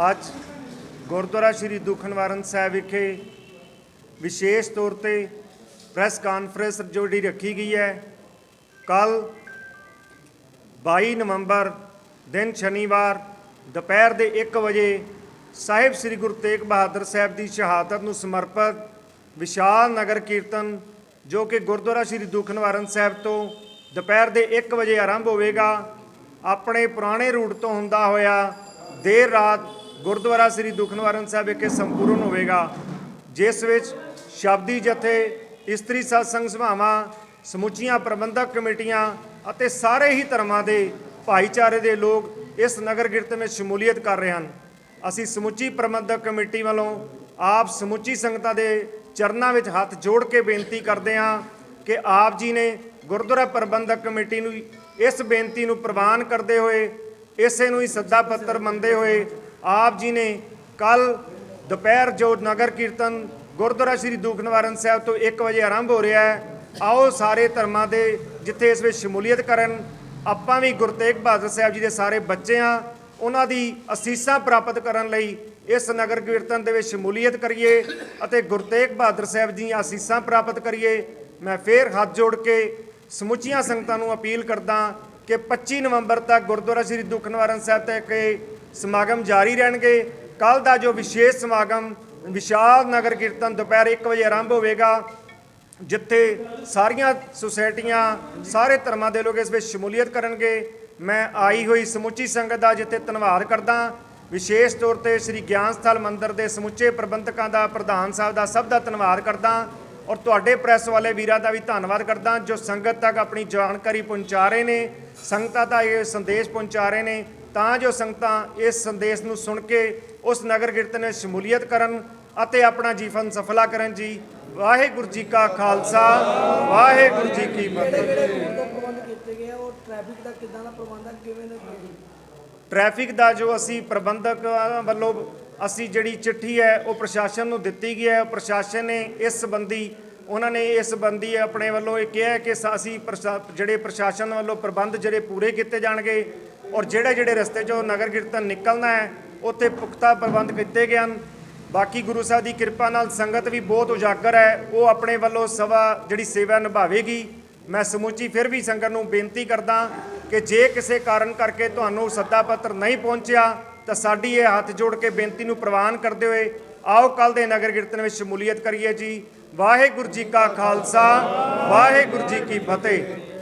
ਅੱਜ ਗੁਰਦੁਆਰਾ ਸ੍ਰੀ ਦੁਖਨਿਵਾਰਨ ਸਾਹਿਬ ਵਿਖੇ ਵਿਸ਼ੇਸ਼ ਤੌਰ ਤੇ ਪ੍ਰੈਸ ਕਾਨਫਰੰਸ ਜੋੜੀ ਰੱਖੀ ਗਈ ਹੈ। ਕੱਲ 22 ਨਵੰਬਰ ਦਿਨ ਸ਼ਨੀਵਾਰ ਦੁਪਹਿਰ ਦੇ 1 ਵਜੇ ਸਾਹਿਬ ਸ੍ਰੀ ਗੁਰੂ ਤੇਗ ਬਹਾਦਰ ਸਾਹਿਬ ਦੀ ਸ਼ਹਾਦਤ ਨੂੰ ਸਮਰਪਿਤ ਵਿਸ਼ਾਲ ਨਗਰ ਕੀਰਤਨ ਜੋ ਕਿ ਗੁਰਦੁਆਰਾ ਸ੍ਰੀ ਦੁਖਨਿਵਾਰਨ ਸਾਹਿਬ ਤੋਂ ਦੁਪਹਿਰ ਦੇ 1 ਵਜੇ ਆਰੰਭ ਹੋਵੇਗਾ, ਆਪਣੇ ਪੁਰਾਣੇ ਰੂਟ ਤੋਂ ਹੁੰਦਾ ਹੋਇਆ ਦੇਰ ਰਾਤ ਗੁਰਦੁਆਰਾ ਸ੍ਰੀ ਦੁਖਨਿਵਾਰਨ ਸਾਹਿਬ ਵਿਖੇ ਸੰਪੂਰਨ ਹੋਵੇਗਾ, ਜਿਸ ਵਿੱਚ ਸ਼ਬਦੀ ਜਥੇ, ਇਸਤਰੀ ਸਤਸੰਗ ਸਭਾਵਾਂ, ਸਮੁੱਚੀਆਂ ਪ੍ਰਬੰਧਕ ਕਮੇਟੀਆਂ ਅਤੇ ਸਾਰੇ ਹੀ ਧਰਮਾਂ ਦੇ ਭਾਈਚਾਰੇ ਦੇ ਲੋਕ ਇਸ ਨਗਰ ਕੀਰਤਨ ਵਿੱਚ ਸ਼ਮੂਲੀਅਤ ਕਰ ਰਹੇ ਹਨ। ਅਸੀਂ ਸਮੁੱਚੀ ਪ੍ਰਬੰਧਕ ਕਮੇਟੀ ਵੱਲੋਂ ਆਪ ਸਮੁੱਚੀ ਸੰਗਤਾਂ ਦੇ ਚਰਨਾਂ ਵਿੱਚ ਹੱਥ ਜੋੜ ਕੇ ਬੇਨਤੀ ਕਰਦੇ ਹਾਂ ਕਿ ਆਪ ਜੀ ਨੇ ਗੁਰਦੁਆਰਾ ਪ੍ਰਬੰਧਕ ਕਮੇਟੀ ਨੂੰ ਇਸ ਬੇਨਤੀ ਨੂੰ ਪ੍ਰਵਾਨ ਕਰਦੇ ਹੋਏ, ਇਸੇ ਨੂੰ ਹੀ ਸੱਦਾ ਪੱਤਰ ਮੰਨਦੇ ਹੋਏ ਆਪ ਜੀ ਨੇ ਕੱਲ ਦੁਪਹਿਰ ਜੋ ਨਗਰ ਕੀਰਤਨ ਗੁਰਦੁਆਰਾ ਸ੍ਰੀ ਦੂਖਨਿਵਾਰਨ ਸਾਹਿਬ ਤੋਂ 1 ਵਜੇ ਆਰੰਭ ਹੋ ਰਿਹਾ ਹੈ। ਆਓ ਸਾਰੇ ਧਰਮਾਂ ਦੇ ਜਿੱਥੇ ਇਸ ਵਿੱਚ ਸ਼ਮੂਲੀਅਤ ਕਰਨ, ਆਪਾਂ ਵੀ ਗੁਰੂ ਤੇਗ ਬਹਾਦਰ ਸਾਹਿਬ ਜੀ ਦੇ ਸਾਰੇ ਬੱਚੇ ਆ ਉਹਨਾਂ ਦੀ ਅਸੀਸਾਂ ਪ੍ਰਾਪਤ ਕਰਨ ਲਈ ਇਸ ਨਗਰ ਕੀਰਤਨ ਦੇ ਵਿੱਚ ਸ਼ਮੂਲੀਅਤ ਕਰੀਏ ਅਤੇ ਗੁਰੂ ਤੇਗ ਬਹਾਦਰ ਸਾਹਿਬ ਦੀਆਂ ਅਸੀਸਾਂ ਪ੍ਰਾਪਤ ਕਰੀਏ। ਮੈਂ ਫੇਰ ਹੱਥ ਜੋੜ ਕੇ ਸਮੁੱਚੀਆਂ ਸੰਗਤਾਂ ਨੂੰ ਅਪੀਲ ਕਰਦਾ ਕਿ 25 ਨਵੰਬਰ ਤੱਕ ਗੁਰਦੁਆਰਾ ਸ੍ਰੀ ਦੁਖਨਿਵਾਰਨ ਸਾਹਿਬ 'ਤੇ ਇਹ ਸਮਾਗਮ ਜਾਰੀ ਰਹਿਣਗੇ। ਕੱਲ ਦਾ ਜੋ ਵਿਸ਼ੇਸ਼ ਸਮਾਗਮ, ਵਿਸ਼ਾਲ ਨਗਰ ਕੀਰਤਨ ਦੁਪਹਿਰ 1 ਵਜੇ ਆਰੰਭ ਹੋਵੇਗਾ, ਜਿੱਥੇ ਸਾਰੀਆਂ ਸੁਸਾਇਟੀਆਂ, ਸਾਰੇ ਧਰਮਾਂ ਦੇ ਲੋਕ ਇਸ ਵਿੱਚ ਸ਼ਮੂਲੀਅਤ ਕਰਨਗੇ। ਮੈਂ ਆਈ ਹੋਈ ਸਮੁੱਚੀ ਸੰਗਤ ਦਾ ਜਿੱਥੇ ਧੰਨਵਾਦ ਕਰਦਾ, ਵਿਸ਼ੇਸ਼ ਤੌਰ ਤੇ ਸ੍ਰੀ ਗਿਆਨ ਸਥਲ ਮੰਦਿਰ ਦੇ ਸਮੁੱਚੇ ਪ੍ਰਬੰਧਕਾਂ ਦਾ, ਪ੍ਰਧਾਨ ਸਾਹਿਬ ਦਾ ਸਭ ਦਾ ਧੰਨਵਾਦ ਕਰਦਾ ਔਰ ਤੁਹਾਡੇ ਪ੍ਰੈਸ ਵਾਲੇ ਵੀਰਾਂ ਦਾ ਵੀ ਧੰਨਵਾਦ ਕਰਦਾ ਜੋ ਸੰਗਤ ਤੱਕ ਆਪਣੀ ਜਾਣਕਾਰੀ ਪਹੁੰਚਾ ਰਹੇ ਨੇ, ਸੰਗਤਾਂ ਦਾ ਇਹ ਸੰਦੇਸ਼ ਪਹੁੰਚਾ ਰਹੇ ਨੇ। ਤਾਂ ਜੋ ਸੰਗਤਾਂ ਇਸ ਸੰਦੇਸ਼ ਨੂੰ ਸੁਣ ਕੇ ਉਸ ਨਗਰ ਕੀਰਤਨ ਵਿੱਚ ਸ਼ਮੂਲੀਅਤ ਕਰਨ ਅਤੇ ਆਪਣਾ ਜੀਵਨ ਸਫਲਾ ਕਰਨ ਜੀ। ਵਾਹਿਗੁਰੂ ਜੀ ਕਾ ਖਾਲਸਾ ਵਾਹਿਗੁਰੂ ਜੀ ਕੀ ਫਤਿਹ। ਜਿਹੜੇ ਜਿਹੜੇ ਪ੍ਰਬੰਧ ਕੀਤੇ ਗਏ ਆ? ਉਹ ਟ੍ਰੈਫਿਕ ਦਾ ਕਿੱਦਾਂ ਦਾ ਪ੍ਰਬੰਧ ਹੈ ਕਿਵੇਂ ਦਾ ਟ੍ਰੈਫਿਕ ਦਾ ਜੋ ਅਸੀਂ ਪ੍ਰਬੰਧਕ ਵੱਲੋਂ ਅਸੀਂ ਜਿਹੜੀ ਚਿੱਠੀ ਹੈ ਉਹ ਪ੍ਰਸ਼ਾਸਨ ਨੂੰ ਦਿੱਤੀ ਗਈ ਹੈ। ਪ੍ਰਸ਼ਾਸਨ ਨੇ ਇਸ ਸੰਬੰਧੀ ਉਹਨਾਂ ਨੇ ਇਸ ਸੰਬੰਧੀ ਆਪਣੇ ਵੱਲੋਂ ਇਹ ਕਿਹਾ ਕਿ ਅਸੀਂ ਜਿਹੜੇ ਪ੍ਰਸ਼ਾਸਨ ਵੱਲੋਂ ਪ੍ਰਬੰਧ ਜਿਹੜੇ ਪੂਰੇ ਕੀਤੇ ਜਾਣਗੇ ਔਰ ਜਿਹੜੇ ਜਿਹੜੇ ਰਸਤੇ 'ਚੋਂ ਨਗਰ ਕੀਰਤਨ ਨਿਕਲਣਾ ਹੈ, ਉੱਥੇ ਪੁਖਤਾ ਪ੍ਰਬੰਧ ਕੀਤੇ ਗਏ ਹਨ। ਬਾਕੀ ਗੁਰੂ ਸਾਹਿਬ ਦੀ ਕਿਰਪਾ ਨਾਲ ਸੰਗਤ ਵੀ ਬਹੁਤ ਉਜਾਗਰ ਹੈ। ਉਹ ਆਪਣੇ ਵੱਲੋਂ ਸਵਾ ਜਿਹੜੀ ਸੇਵਾ ਨਿਭਾਵੇਗੀ, ਮੈਂ ਸਮੁੱਚੀ ਫਿਰ ਵੀ ਸੰਗਤ ਨੂੰ ਬੇਨਤੀ ਕਰਦਾ ਕਿ ਜੇ ਕਿਸੇ ਕਾਰਨ ਕਰਕੇ ਤੁਹਾਨੂੰ ਸੱਦਾ ਪੱਤਰ ਨਹੀਂ ਪਹੁੰਚਿਆ, ਤਾਂ ਸਾਡੀ ਇਹ ਹੱਥ ਜੋੜ ਕੇ ਬੇਨਤੀ ਨੂੰ ਪ੍ਰਵਾਨ ਕਰਦੇ ਹੋਏ ਆਓ ਕੱਲ ਦੇ ਨਗਰ ਕੀਰਤਨ ਵਿੱਚ ਸ਼ਮੂਲੀਅਤ ਕਰੀਏ ਜੀ। ਵਾਹਿਗੁਰੂ ਜੀ ਕਾ ਖਾਲਸਾ, ਵਾਹਿਗੁਰੂ ਜੀ ਕੀ ਫਤਿਹ।